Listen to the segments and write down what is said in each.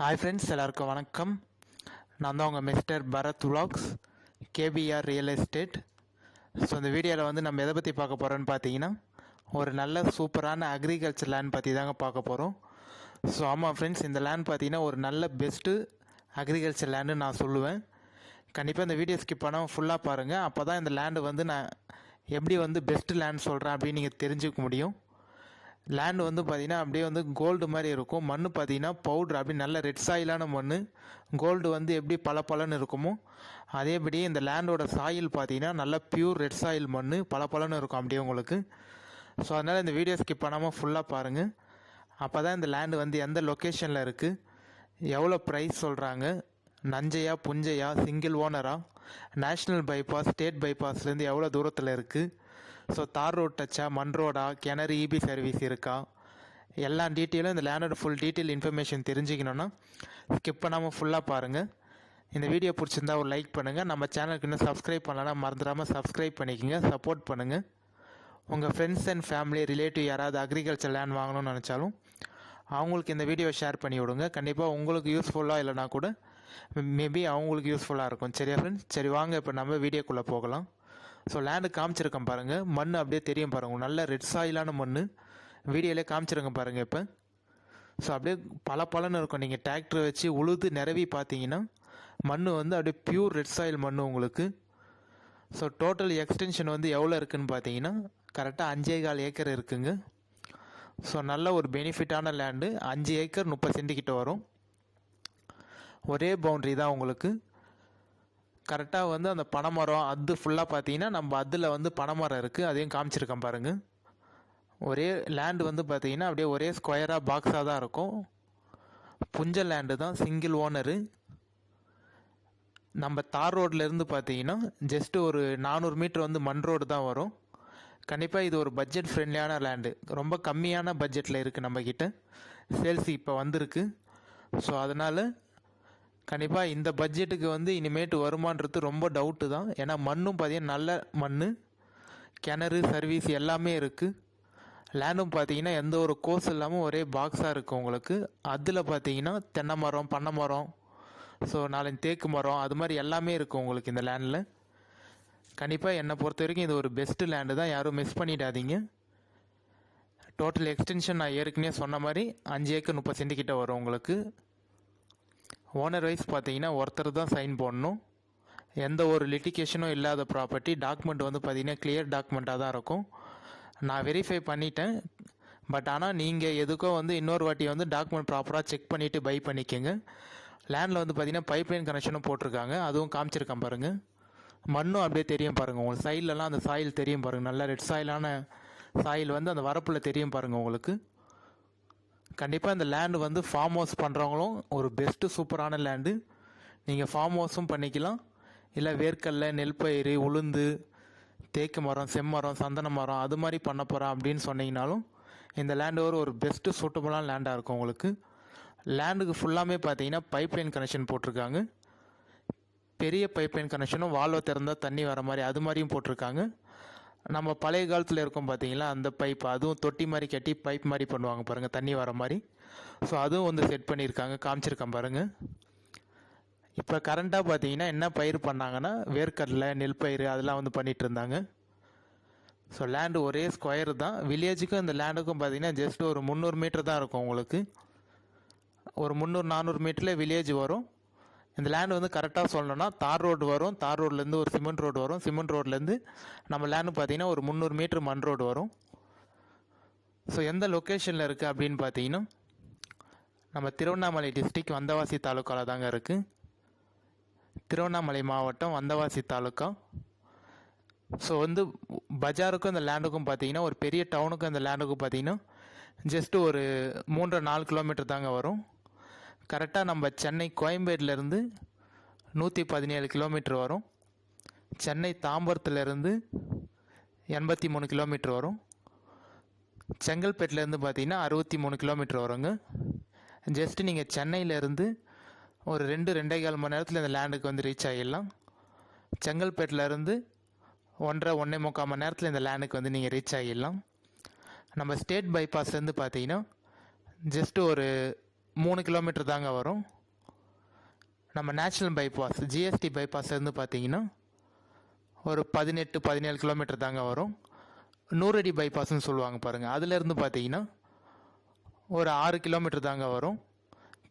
Hi friends எல்லாருக்கும் வணக்கம். நான் தான் உங்கள் மிஸ்டர் பரத் உலாக்ஸ் கேபிஆர் ரியல் எஸ்டேட் ஸோ இந்த வீடியோவில் வந்து நம்ம எதை பற்றி பார்க்க போகிறோன்னு பார்த்தீங்கன்னா ஒரு நல்ல சூப்பரான அக்ரிகல்ச்சர் லேண்ட் பற்றி தாங்க பார்க்க போகிறோம் ஸோ ஆமாம் ஃப்ரெண்ட்ஸ் இந்த லேண்ட் பார்த்தீங்கன்னா ஒரு நல்ல பெஸ்ட்டு அக்ரிகல்ச்சர் லேண்டு நான் சொல்லுவேன். கண்டிப்பாக இந்த வீடியோ ஸ்கிப் பண்ணாமல் ஃபுல்லாக பாருங்கள் அப்போ தான் இந்த லேண்டு வந்து நான் எப்படி வந்து பெஸ்ட்டு லேண்ட் சொல்கிறேன் அப்படின்னு நீங்கள் தெரிஞ்சுக்க முடியும். லேண்டு வந்து பார்த்தீங்கன்னா அப்படியே வந்து கோல்டு மாதிரி இருக்கும். மண் பார்த்தீங்கன்னா பவுட்ரு அப்படி நல்ல ரெட் சாயிலான மண் கோல்டு வந்து எப்படி பல பலன்னு இருக்குமோ அதேபடி இந்த லேண்டோட சாயில் பார்த்தீங்கன்னா நல்ல பியூர் ரெட் சாயில் மண் பல பலன்னு இருக்கும் அப்படியே உங்களுக்கு. ஸோ அதனால் இந்த வீடியோ ஸ்கிப் பண்ணாமல் ஃபுல்லாக பாருங்கள் அப்போ தான் இந்த லேண்டு வந்து எந்த லொக்கேஷனில் இருக்குது எவ்வளோ ப்ரைஸ் சொல்கிறாங்க நஞ்சையா புஞ்சையா சிங்கிள் ஓனரா நேஷ்னல் பைபாஸ் ஸ்டேட் பைபாஸ்லேருந்து எவ்வளோ தூரத்தில் இருக்குது ஸோ தார் ரோட் டச்சா மண் ரோடா கிணறு இபி சர்வீஸ் இருக்கா? எல்லா டீட்டெயிலும் இந்த லேண்டோட ஃபுல் டீட்டெயில் இன்ஃபர்மேஷன் தெரிஞ்சுக்கணுன்னா ஸ்கிப் பண்ணாமல் ஃபுல்லாக பாருங்கள் இந்த வீடியோ பிடிச்சிருந்தா ஒரு லைக் பண்ணுங்கள் நம்ம சேனலுக்கு இன்னும் சப்ஸ்கிரைப் பண்ணலன்னா மறந்துடாமல் சப்ஸ்கிரைப் பண்ணிக்கோங்க. சப்போர்ட் பண்ணுங்கள் உங்கள் ஃப்ரெண்ட்ஸ் அண்ட் ஃபேமிலி ரிலேட்டிவ் யாராவது அக்ரிகல்ச்சர் லேண்ட் வாங்கணும்னு நினச்சாலும் அவங்களுக்கு இந்த வீடியோவை ஷேர் பண்ணி விடுங்க. கண்டிப்பாக உங்களுக்கு யூஸ்ஃபுல்லாக இல்லைனா கூட மேபி அவங்களுக்கு யூஸ்ஃபுல்லாக இருக்கும். சரியா ஃப்ரெண்ட்ஸ் சரி வாங்க இப்போ நம்ம வீடியோக்குள்ளே போகலாம். ஸோ லேண்டு காமிச்சிருக்கேன் பாருங்கள் மண் அப்படியே தெரியும் பாருங்கள் நல்ல ரெட் சாயிலான மண் வீடியோலே காமிச்சிருக்கேன் பாருங்கள் இப்போ. ஸோ அப்படியே பல பலன்னு இருக்கும். நீங்கள் டிராக்டர் வச்சு உழுது நிரவி பார்த்தீங்கன்னா மண் வந்து அப்படியே பியூர் ரெட் சாயில் மண் உங்களுக்கு. ஸோ டோட்டல் எக்ஸ்டென்ஷன் வந்து எவ்வளோ இருக்குன்னு பார்த்தீங்கன்னா கரெக்டாக அஞ்சே கால் ஏக்கர் இருக்குங்க. ஸோ நல்ல ஒரு பெனிஃபிட்டான லேண்டு அஞ்சு ஏக்கர் முப்பது சென்ட் கிட்ட வரும். ஒரே பவுண்ட்ரி தான் உங்களுக்கு. கரெக்டாக வந்து அந்த பனைமரம் அது ஃபுல்லாக பார்த்தீங்கன்னா நம்ம அதில் வந்து பனைமரம் இருக்குது அதையும் காமிச்சிருக்கேன் பாருங்கள் ஒரே லேண்டு வந்து பார்த்தீங்கன்னா அப்படியே ஒரே ஸ்கொயராக பாக்ஸாக தான் இருக்கும். புஞ்ச லேண்டு தான் சிங்கிள் ஓனரு நம்ம தார் ரோட்லேருந்து பார்த்தீங்கன்னா ஜஸ்ட்டு ஒரு நானூறு மீட்ரு வந்து மண் ரோடு தான் வரும். கண்டிப்பாக இது ஒரு பட்ஜெட் ஃப்ரெண்ட்லியான லேண்டு ரொம்ப கம்மியான பட்ஜெட்டில் இருக்குது நம்மக்கிட்ட சேல்ஸ் இப்போ வந்திருக்கு. ஸோ அதனால் கண்டிப்பாக இந்த பட்ஜெட்டுக்கு வந்து இனிமேட்டு வருமானது ரொம்ப டவுட்டு தான். ஏன்னா மண்ணும் பார்த்தீங்கன்னா நல்ல மண் கிணறு சர்வீஸ் எல்லாமே இருக்குது லேண்டும் பார்த்தீங்கன்னா எந்த ஒரு கோர்ஸ் இல்லாமல் ஒரே பாக்ஸாக இருக்குது உங்களுக்கு. அதில் பார்த்தீங்கன்னா தென்னை மரம் பண்ணை மரம் ஸோ நாலஞ்சு தேக்கு மரம் அது மாதிரி எல்லாமே இருக்குது உங்களுக்கு இந்த லேண்டில் கண்டிப்பாக என்னை பொறுத்த வரைக்கும் இது ஒரு பெஸ்ட்டு லேண்டு தான். யாரும் மிஸ் பண்ணிடாதீங்க. டோட்டல் எக்ஸ்டென்ஷன் நான் ஏற்கனவே சொன்ன மாதிரி அஞ்சு ஏக்கர் முப்பது சென்ட் கிட்ட வரும் உங்களுக்கு. ஓனர் வைஸ் பார்த்தீங்கன்னா ஒருத்தர் தான் சைன் போடணும். எந்த ஒரு லிட்டிகேஷனும் இல்லாத ப்ராப்பர்ட்டி டாக்குமெண்ட் வந்து பார்த்தீங்கன்னா கிளியர் டாக்குமெண்ட்டாக தான் இருக்கும். நான் வெரிஃபை பண்ணிட்டேன். பட் ஆனால் நீங்கள் எதுக்கோ வந்து இன்னொரு வாட்டி வந்து டாக்குமெண்ட் ப்ராப்பராக செக் பண்ணிவிட்டு பை பண்ணிக்கோங்க. லேண்டில் வந்து பார்த்தீங்கன்னா பைப்லைன் கனெக்ஷனும் போட்டிருக்காங்க. அதுவும் காமிச்சிருக்கேன் பாருங்கள் மண்ணும் அப்படியே தெரியும் பாருங்கள் உங்களுக்கு சைட்லலாம் அந்த சாயில் தெரியும் பாருங்கள் நல்ல ரெட் சாயிலான சாயில் வந்து அந்த வரப்பில் தெரியும் பாருங்கள் உங்களுக்கு. கண்டிப்பாக இந்த லேண்டு வந்து ஃபார்ம் ஹவுஸ் பண்ணுறவங்களும் ஒரு பெஸ்ட்டு சூப்பரான லேண்டு நீங்கள் ஃபார்ம் ஹவுஸும் பண்ணிக்கலாம். இல்லை வேர்க்கடல நெல் பயிர் உளுந்து தேக்கு மரம் செம்மரம் சந்தன மரம் அது மாதிரி பண்ண போகிறேன் அப்படின்னு சொன்னீங்கனாலும் இந்த லேண்டு ஒரு ஒரு பெஸ்ட்டு சூட்டபுளான லேண்டாக இருக்கும் உங்களுக்கு. லேண்டுக்கு ஃபுல்லாமே பார்த்தீங்கன்னா பைப்லைன் கனெக்ஷன் போட்டிருக்காங்க. பெரிய பைப்லைன் கனெக்ஷனும் வால்வை திறந்தால் தண்ணி வர மாதிரி அது மாதிரியும் போட்டிருக்காங்க. நம்ம பழைய காலத்தில் இருக்கோம் பார்த்தீங்களா அந்த பைப் அதுவும் தொட்டி மாதிரி கட்டி பைப் மாதிரி பண்ணுவாங்க பாருங்கள் தண்ணி வர மாதிரி. ஸோ அதுவும் வந்து செட் பண்ணியிருக்காங்க காமிச்சிருக்கேன் பாருங்கள் இப்போ கரண்ட்டாக பார்த்தீங்கன்னா என்ன பயிர் பண்ணாங்கன்னா வேர்க்கடலை நெல் பயிர் அதெல்லாம் வந்து பண்ணிகிட்டு இருந்தாங்க. ஸோ லேண்டு ஒரே ஸ்கொயர் தான். வில்லேஜுக்கும் இந்த லேண்டுக்கும் பார்த்தீங்கன்னா ஜஸ்ட் ஒரு முந்நூறு மீட்டர் தான் இருக்கும் உங்களுக்கு. ஒரு முந்நூறு நானூறு மீட்டரில் வில்லேஜ் வரும். இந்த லேண்டு வந்து கரெக்டாக சொல்லணும்னா தார் ரோடு வரும். தார் ரோட்லேருந்து ஒரு சிமெண்ட் ரோடு வரும். சிமெண்ட் ரோட்லேருந்து நம்ம லேண்டு பார்த்தீங்கன்னா ஒரு முந்நூறு மீட்ரு மண் ரோடு வரும். ஸோ எந்த லொக்கேஷனில் இருக்குது அப்படின்னு பார்த்தீங்கன்னா நம்ம திருவண்ணாமலை டிஸ்ட்ரிக் வந்தவாசி தாலுக்காவில் தாங்க இருக்குது திருவண்ணாமலை மாவட்டம் வந்தவாசி தாலுக்கா. ஸோ வந்து பஜாருக்கும் இந்த லேண்டுக்கும் பார்த்தீங்கன்னா ஒரு பெரிய டவுனுக்கும் இந்த லேண்டுக்கும் பார்த்தீங்கன்னா ஜஸ்ட்டு ஒரு மூன்றரை நாலு கிலோமீட்டர் தாங்க வரும். கரெக்டாக நம்ம சென்னை கோயம்பேட்டிலேருந்து நூற்றி பதினேழு கிலோமீட்டர் வரும். சென்னை தாம்பரத்துலேருந்து எண்பத்தி மூணு கிலோமீட்டர் வரும். செங்கல்பேட்டிலேருந்து பார்த்தீங்கன்னா அறுபத்தி மூணு கிலோமீட்டர் வருங்க. ஜஸ்ட்டு நீங்கள் சென்னையிலேருந்து ஒரு ரெண்டு ரெண்டே கால் மணி நேரத்தில் இந்த லேண்டுக்கு வந்து ரீச் ஆகிடலாம் செங்கல்பேட்டிலேருந்து ஒன்றரை ஒன்றே முக்கால் மணி நேரத்தில் இந்த லேண்டுக்கு வந்து நீங்கள் ரீச் ஆகிடலாம் நம்ம ஸ்டேட் பைபாஸ்லேருந்து பார்த்தீங்கன்னா ஜஸ்ட்டு ஒரு மூணு கிலோமீட்டர் தாங்க வரும். நம்ம நேஷ்னல் பைபாஸ் ஜிஎஸ்டி பைபாஸ் இருந்து பார்த்தீங்கன்னா ஒரு பதினெட்டு பதினேழு கிலோமீட்டர் தாங்க வரும். நூறடி பைபாஸ்னு சொல்லுவாங்க பாருங்கள் அதுலேருந்து பார்த்தீங்கன்னா ஒரு ஆறு கிலோமீட்டர் தாங்க வரும்.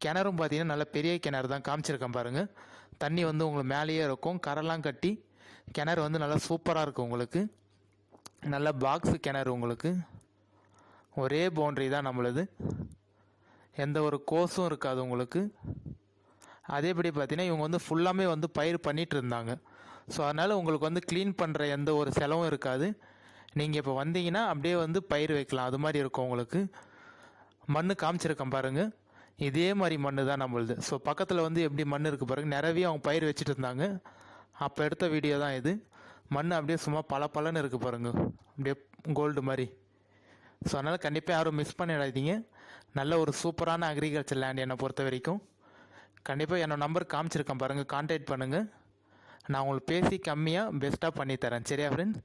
கிணறும் பார்த்தீங்கன்னா நல்ல பெரிய கிணறு தான் காமிச்சிருக்கேன் பாருங்கள் தண்ணி வந்து உங்களுக்கு மேலேயே இருக்கும். கரெல்லாம் கட்டி கிணறு வந்து நல்லா சூப்பராக இருக்கும் உங்களுக்கு. நல்ல பாக்ஸு கிணறு உங்களுக்கு. ஒரே பவுண்ட்ரி தான் நம்மளது. எந்த ஒரு கோர்ஸும் இருக்காது உங்களுக்கு. அதேபடி பார்த்தீங்கன்னா இவங்க வந்து ஃபுல்லாமே வந்து பயிர் பண்ணிட்டு இருந்தாங்க. ஸோ அதனால் உங்களுக்கு வந்து க்ளீன் பண்ணுற எந்த ஒரு செலவும் இருக்காது. நீங்கள் இப்போ வந்தீங்கன்னா அப்படியே வந்து பயிர் வைக்கலாம். அது மாதிரி இருக்கும் உங்களுக்கு. மண் காமிச்சிருக்கேன் பாருங்கள் இதே மாதிரி மண் தான் நம்மளுது. ஸோ பக்கத்தில் வந்து எப்படி மண் இருக்குது பாருங்கள் நிறைய அவங்க பயிர் வச்சுட்டு இருந்தாங்க. அப்போ எடுத்த வீடியோ தான் இது. மண் அப்படியே சும்மா பல பலன்னு இருக்குது பாருங்கள் அப்படியே கோல்டு மாதிரி. ஸோ அதனால் கண்டிப்பாக யாரும் மிஸ் பண்ணிடாதீங்க. நல்ல ஒரு சூப்பரான அக்ரிகல்ச்சர் லேண்ட் என்னை பொறுத்த வரைக்கும். கண்டிப்பாக என்னோட நம்பர் காமிச்சிருக்கேன் பாருங்கள் கான்டாக்ட் பண்ணுங்கள் நான் உங்களுக்கு பேசி கம்மியாக பெஸ்ட்டாக பண்ணித்தரேன் சரியா ஃப்ரெண்ட்ஸ்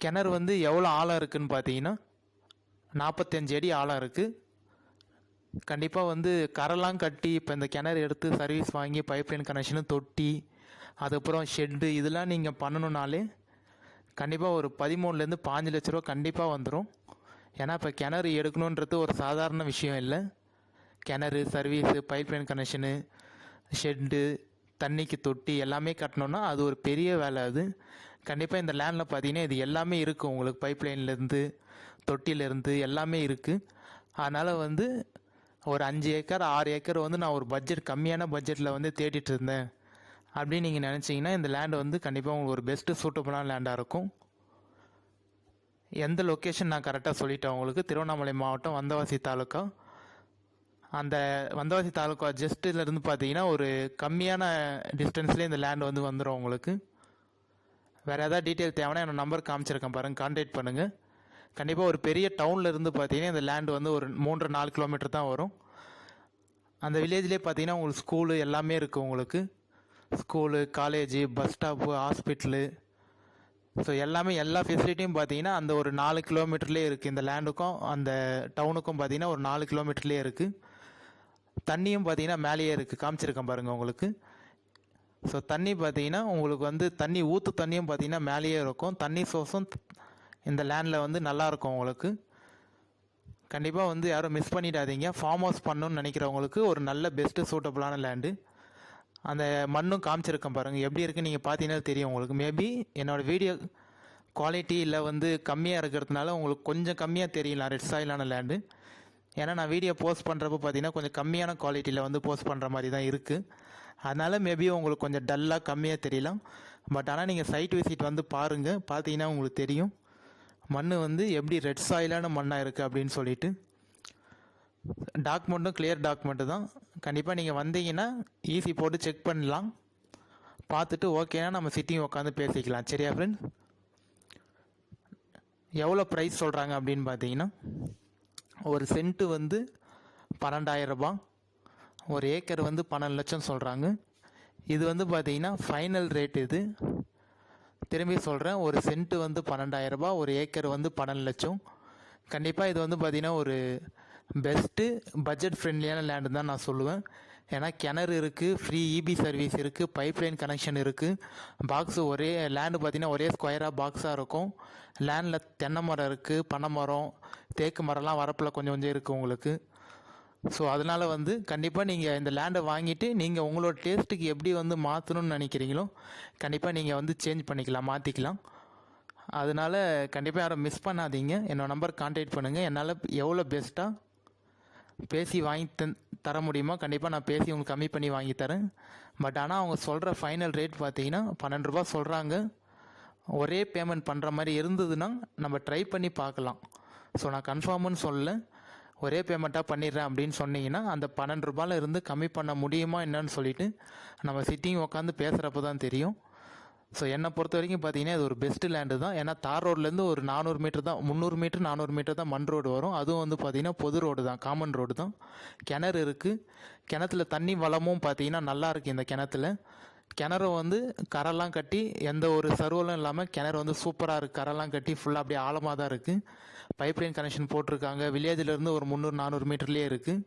கிணறு வந்து எவ்வளோ ஆழம் இருக்குதுன்னு பார்த்தீங்கன்னா நாற்பத்தஞ்சு அடி ஆழம் இருக்குது கண்டிப்பாக வந்து கரெல்லாம் கட்டி இப்போ இந்த கிணறு எடுத்து சர்வீஸ் வாங்கி பைப்லைன் கனெக்ஷனு தொட்டி அதுக்கப்புறம் ஷெட்டு இதெல்லாம் நீங்கள் பண்ணணுன்னாலே கண்டிப்பாக ஒரு பதிமூணுலேருந்து பாஞ்சு லட்ச ரூபா கண்டிப்பாக வந்துடும் ஏன்னா இப்போ கிணறு எடுக்கணுன்றது ஒரு சாதாரண விஷயம் இல்லை. கிணறு சர்வீஸு பைப்லைன் கனெக்ஷனு ஷெட்டு தண்ணிக்கு தொட்டி எல்லாமே கட்டணுன்னா அது ஒரு பெரிய வேலை அது. கண்டிப்பாக இந்த லேண்டில் பார்த்தீங்கன்னா இது எல்லாமே இருக்குது உங்களுக்கு பைப்லைன்லேருந்து தொட்டிலேருந்து எல்லாமே இருக்குது அதனால் வந்து ஒரு அஞ்சு ஏக்கர் ஆறு ஏக்கர் வந்து நான் ஒரு பட்ஜெட் கம்மியான பட்ஜெட்டில் வந்து தேடிட்டு இருந்தேன். அப்படின்னு நீங்கள் நினச்சிங்கன்னா இந்த லேண்டு வந்து கண்டிப்பாக உங்களுக்கு ஒரு பெஸ்ட்டு சூட்டபுளான லேண்டாக இருக்கும். எந்த லொக்கேஷன் நான் கரெக்டாக சொல்லிட்டேன் உங்களுக்கு? திருவண்ணாமலை மாவட்டம் வந்தவாசி தாலுக்கா அந்த வந்தவாசி தாலுக்கா ஜஸ்ட்டிலேருந்து பார்த்தீங்கன்னா ஒரு கம்மியான டிஸ்டன்ஸ்லேயே இந்த லேண்ட் வந்து வந்துடும் உங்களுக்கு. வேறு எதாவது டீட்டெயில் தேவைன்னா என்னோட நம்பர் காமிச்சிருக்கேன் பாருங்கள் கான்டாக்ட் பண்ணுங்கள் கண்டிப்பாக ஒரு பெரிய டவுனில் இருந்து பார்த்தீங்கன்னா இந்த லேண்ட் வந்து ஒரு மூன்று நாலு கிலோமீட்டர் தான் வரும். அந்த வில்லேஜ்லேயே பார்த்தீங்கன்னா உங்களுக்கு ஸ்கூலு எல்லாமே இருக்குது உங்களுக்கு. School college bus stop hospital so எல்லாமே எல்லா ஃபெசிலிட்டியும் பார்த்தீங்கன்னா அந்த ஒரு நாலு கிலோமீட்டர்லேயே இருக்குது இந்த லேண்டுக்கும் அந்த டவுனுக்கும் பார்த்தீங்கன்னா ஒரு நாலு கிலோமீட்டர்லேயே இருக்குது தண்ணியும் பார்த்தீங்கன்னா மேலேயே இருக்குது காமிச்சிருக்கேன் பாருங்கள் உங்களுக்கு. ஸோ தண்ணி பார்த்தீங்கன்னா உங்களுக்கு வந்து தண்ணி ஊற்று தண்ணியும் பார்த்தீங்கன்னா மேலேயே இருக்கும். தண்ணி சோர்ஸும் இந்த லேண்டில் வந்து நல்லாயிருக்கும் உங்களுக்கு. கண்டிப்பாக வந்து யாரும் மிஸ் பண்ணிடாதீங்க. ஃபார்ம் ஹவுஸ் பண்ணணும்னு நினைக்கிறவங்களுக்கு ஒரு நல்ல பெஸ்ட்டு சூட்டபுளான லேண்டு அந்த மண்ணும் காமிச்சிருக்கேன் பாருங்கள் எப்படி இருக்குன்னு நீங்கள் பார்த்தீங்கன்னா தெரியும் உங்களுக்கு. மேபி என்னோடய வீடியோ குவாலிட்டி இல்லை வந்து கம்மியாக இருக்கிறதுனால உங்களுக்கு கொஞ்சம் கம்மியாக தெரியலாம். ரெட் சாயிலான லேண்டு ஏன்னா நான் வீடியோ போஸ்ட் பண்ணுறப்ப பார்த்தீங்கன்னா கொஞ்சம் கம்மியான குவாலிட்டியில் வந்து போஸ்ட் பண்ணுற மாதிரி தான் இருக்குது அதனால் மேபி உங்களுக்கு கொஞ்சம் டல்லாக கம்மியாக தெரியலாம். பட் ஆனால் நீங்கள் சைட் விசிட் வந்து பாருங்கள் பார்த்தீங்கன்னா உங்களுக்கு தெரியும். மண் வந்து எப்படி ரெட் சாயிலான மண்ணாக இருக்குது அப்படின்னு சொல்லிட்டு. டாக்குமெண்ட்டும் கிளியர் டாக்குமெண்ட்டு தான். கண்டிப்பாக நீங்கள் வந்தீங்கன்னா ஈஸி போட்டு செக் பண்ணலாம். பார்த்துட்டு ஓகேனா நம்ம சிட்டிங் உட்காந்து பேசிக்கலாம். சரியா ஃப்ரெண்ட் எவ்வளோ ப்ரைஸ் சொல்கிறாங்க அப்படின்னு பார்த்தீங்கன்னா ஒரு சென்ட்டு வந்து பன்னெண்டாயிரம் ஒரு ஏக்கர் வந்து பன்னெண்டு லட்சம் சொல்கிறாங்க இது வந்து பார்த்தீங்கன்னா ஃபைனல் ரேட் இது. திரும்பி சொல்கிறேன் ஒரு சென்ட்டு வந்து பன்னெண்டாயிரம் ஒரு ஏக்கர் வந்து பன்னெண்டு லட்சம். கண்டிப்பாக இது வந்து பார்த்திங்கன்னா ஒரு பெஸ்ட்டு பட்ஜெட் ஃப்ரெண்ட்லியான லேண்டு தான் நான் சொல்லுவேன். ஏன்னா கிணறு இருக்குது ஃப்ரீ இபி சர்வீஸ் இருக்குது பைப் லைன் கனெக்ஷன் இருக்குது பாக்ஸு ஒரே லேண்டு பார்த்தீங்கன்னா ஒரே ஸ்கொயராக பாக்ஸாக இருக்கும். லேண்டில் தென்னை மரம் இருக்குது பனை மரம் தேக்கு மரம்லாம் வரப்பில் கொஞ்சம் கொஞ்சம் இருக்குது உங்களுக்கு. ஸோ அதனால் வந்து கண்டிப்பாக நீங்கள் இந்த லேண்டை வாங்கிட்டு நீங்கள் உங்களோட டேஸ்ட்டுக்கு எப்படி வந்து மாற்றணும்னு நினைக்கிறீங்களோ கண்டிப்பாக நீங்கள் வந்து சேஞ்ச் பண்ணிக்கலாம் மாற்றிக்கலாம் அதனால் கண்டிப்பாக யாரும் மிஸ் பண்ணாதீங்க. என்னோட நம்பர் கான்டாக்ட் பண்ணுங்கள் என்னால் எவ்வளோ பெஸ்ட்டாக பேசி வாங்கி தந் தர முடியுமா? கண்டிப்பாக நான் பேசி உங்களுக்கு கம்மி பண்ணி வாங்கி தரேன். பட் ஆனால் அவங்க சொல்கிற ஃபைனல் ரேட் பார்த்தீங்கன்னா பன்னெண்டு ரூபா சொல்கிறாங்க ஒரே பேமெண்ட் பண்ணுற மாதிரி இருந்ததுன்னா நம்ம ட்ரை பண்ணி பார்க்கலாம். ஸோ நான் கன்ஃபார்ம்னு சொல்லலை. ஒரே பேமெண்ட்டாக பண்ணிடுறேன் அப்படின்னு சொன்னீங்கன்னா அந்த பன்னெண்டு ரூபாயில் இருந்து கம்மி பண்ண முடியுமா என்னன்னு சொல்லிட்டு நம்ம சிட்டிங் உட்காந்து பேசுகிறப்ப தான் தெரியும். ஸோ என்னை பொறுத்த வரைக்கும் பார்த்தீங்கன்னா இது ஒரு பெஸ்ட் லேண்டு தான். ஏன்னா தார் ரோட்லேருந்து ஒரு நானூறு மீட்டர் தான் முந்நூறு மீட்டர் நானூறு மீட்டர் தான் மண் ரோடு வரும். அதுவும் வந்து பார்த்தீங்கன்னா பொது ரோடு தான் காமன் ரோடு தான். கிணறு இருக்குது கிணத்துல தண்ணி வளமும் பார்த்தீங்கன்னா நல்லா இருக்குது இந்த கிணத்துல. கிணறு வந்து கரெல்லாம் கட்டி எந்த ஒரு சர்வலும் இல்லாமல் கிணறு வந்து சூப்பராக இருக்குது கரெல்லாம் கட்டி ஃபுல்லாக அப்படியே ஆழமாக தான் இருக்குது பைப்லைன் கனெக்ஷன் போட்டிருக்காங்க. வில்லேஜிலேருந்து ஒரு முந்நூறு நானூறு மீட்டர்லேயே இருக்குது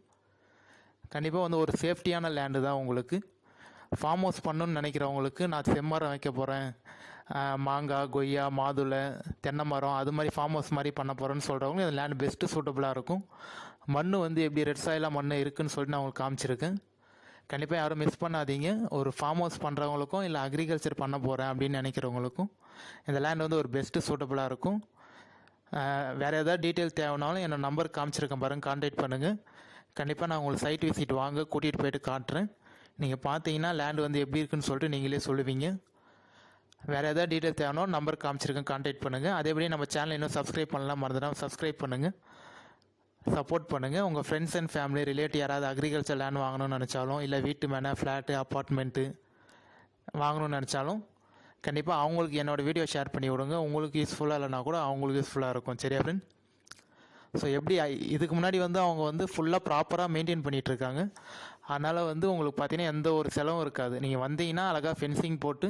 கண்டிப்பாக வந்து ஒரு சேஃப்டியான லேண்டு தான் உங்களுக்கு. ஃபார்ம் ஹவுஸ் பண்ணணும்னு நினைக்கிறவங்களுக்கு நான் செம்மரம் வைக்க போகிறேன் மாங்காய் கொய்யா மாதுளை தென்னை மரம் அது மாதிரி ஃபார்ம் ஹவுஸ் மாதிரி பண்ண போகிறேன்னு சொல்கிறவங்க இந்த லேண்ட் பெஸ்ட்டு சூட்டபுளாக இருக்கும். மண் வந்து எப்படி ரெட் சாயிலாக மண் இருக்குன்னு சொல்லிட்டு நான் உங்களுக்கு காமிச்சிருக்கேன். கண்டிப்பாக யாரும் மிஸ் பண்ணாதீங்க. ஒரு ஃபார்ம் ஹவுஸ் பண்ணுறவங்களுக்கும் இல்லை அக்ரிகல்ச்சர் பண்ண போகிறேன் அப்படின்னு நினைக்கிறவங்களுக்கும் இந்த லேண்ட் வந்து ஒரு பெஸ்ட்டு சூட்டபுளாக இருக்கும். வேறு ஏதாவது டீட்டெயில் தேவைனாலும் என்னோடய நம்பர் காமிச்சிருக்கேன் பாருங்கள் கான்டாக்ட் பண்ணுங்கள் கண்டிப்பாக நான் உங்களுக்கு சைட் விசிட் வாங்க கூட்டிகிட்டு போயிட்டு காட்டுறேன். நீங்கள் பார்த்தீங்கன்னா லேண்ட் வந்து எப்படி இருக்குன்னு சொல்லிட்டு நீங்களே சொல்லுவீங்க. வேறு எதாவது டீட்டெயில் தேவைனோ நம்பர் காமிச்சிருக்கேன் கான்டாக்ட் பண்ணுங்கள் அதேபடி நம்ம சேனல் இன்னும் சப்ஸ்கிரைப் பண்ணலாம். மறந்துடாமல் சப்ஸ்கிரைப் பண்ணுங்கள் சப்போர்ட் பண்ணுங்கள் உங்கள் ஃப்ரெண்ட்ஸ் அண்ட் ஃபேமிலி ரிலேட்டிவ் யாராவது அக்ரிகல்ச்சர் லேண்ட் வாங்கணும்னு நினச்சாலும் இல்லை வீட்டு மேலே ஃப்ளாட்டு அப்பார்ட்மெண்ட்டு வாங்கணும்னு நினச்சாலும் கண்டிப்பாக அவங்களுக்கு என்னோடய வீடியோ ஷேர் பண்ணி விடுங்க. உங்களுக்கு யூஸ்ஃபுல்லாக இல்லைனா கூட அவங்களுக்கு யூஸ்ஃபுல்லாக இருக்கும். சரியா ஃப்ரெண்ட் ஸோ எப்படி ஐ- இதுக்கு முன்னாடி வந்து அவங்க வந்து ஃபுல்லாக ப்ராப்பராக மெயின்டைன் பண்ணிகிட்ருக்காங்க அதனால் வந்து உங்களுக்கு பார்த்தீங்கன்னா எந்த ஒரு செலவும் இருக்காது. நீங்கள் வந்தீங்கன்னா அழகாக ஃபென்சிங் போட்டு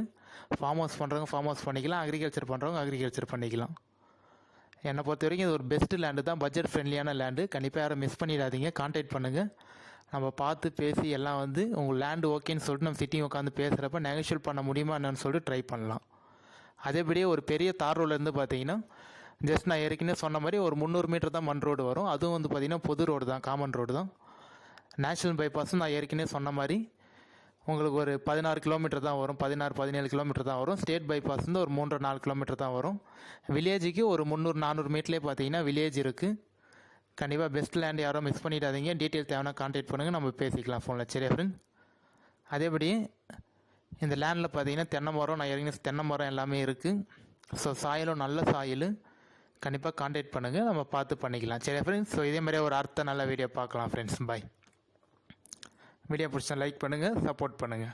ஃபார்ம் ஹவுஸ் பண்ணுறவங்க ஃபார்ம் ஹவுஸ் பண்ணிக்கலாம். அக்ரிகல்ச்சர் பண்ணுறவங்க அக்ரிகல்ச்சர் பண்ணிக்கலாம். என்னை பொறுத்த வரைக்கும் இது ஒரு பெஸ்ட்டு லேண்டு தான். பட்ஜெட் ஃப்ரெண்ட்லியான லேண்டு கண்டிப்பாக யாரும் மிஸ் பண்ணிடாதீங்க. கான்டாக்ட் பண்ணுங்கள் நம்ம பார்த்து பேசி எல்லாம் வந்து உங்கள் லேண்டு ஓகேன்னு சொல்லிட்டு நம்ம சிட்டிங் உட்காந்து பேசுகிறப்ப நெகோஷியல் பண்ண முடியுமா என்னன்னு சொல்லிட்டு ட்ரை பண்ணலாம். அதேபடியே ஒரு பெரிய தார் ரோட்லேருந்து பார்த்தீங்கன்னா ஜஸ்ட் நான் ஏற்கனவே சொன்ன மாதிரி ஒரு முந்நூறு மீட்டர் தான் மண் ரோடு வரும். அதுவும் வந்து பார்த்திங்கன்னா பொது ரோடு தான் காமன் ரோடு தான். நேஷ்னல் பைபாஸும் நான் ஏற்கனவே சொன்ன மாதிரி உங்களுக்கு ஒரு பதினாறு கிலோமீட்டர் தான் வரும் பதினாறு பதினேழு கிலோமீட்டர் தான் வரும். ஸ்டேட் பைபாஸ் வந்து ஒரு மூன்று நாலு கிலோமீட்டர் தான் வரும். வில்லேஜுக்கு ஒரு முந்நூறு நானூறு மீட்டர்லேயே பார்த்தீங்கன்னா வில்லேஜ் இருக்குது கண்டிப்பாக பெஸ்ட் லேண்ட் யாரும் மிஸ் பண்ணிடாதீங்க. டீட்டெயில் தேவைன்னா கான்டாக்ட் பண்ணுங்கள் நம்ம பேசிக்கலாம் ஃபோனில் சரி ஃப்ரெண்ட் அதேபடி இந்த லேண்டில் பார்த்தீங்கன்னா தென்னை மரம் நான் இறங்கின தென்னை மரம் எல்லாமே இருக்குது ஸோ சாயலும் நல்ல சாயல் கண்டிப்பாக காண்டாக்ட் பண்ணுங்கள் நம்ம பார்த்து பண்ணிக்கலாம். சரி ஃப்ரெண்ட்ஸ் ஸோ இதே மாதிரியே ஒரு அர்த்த நல்ல வீடியோ பார்க்கலாம் ஃப்ரெண்ட்ஸ் பாய் வீடியோ பிடிச்சா லைக் பண்ணுங்கள் சப்போர்ட் பண்ணுங்கள்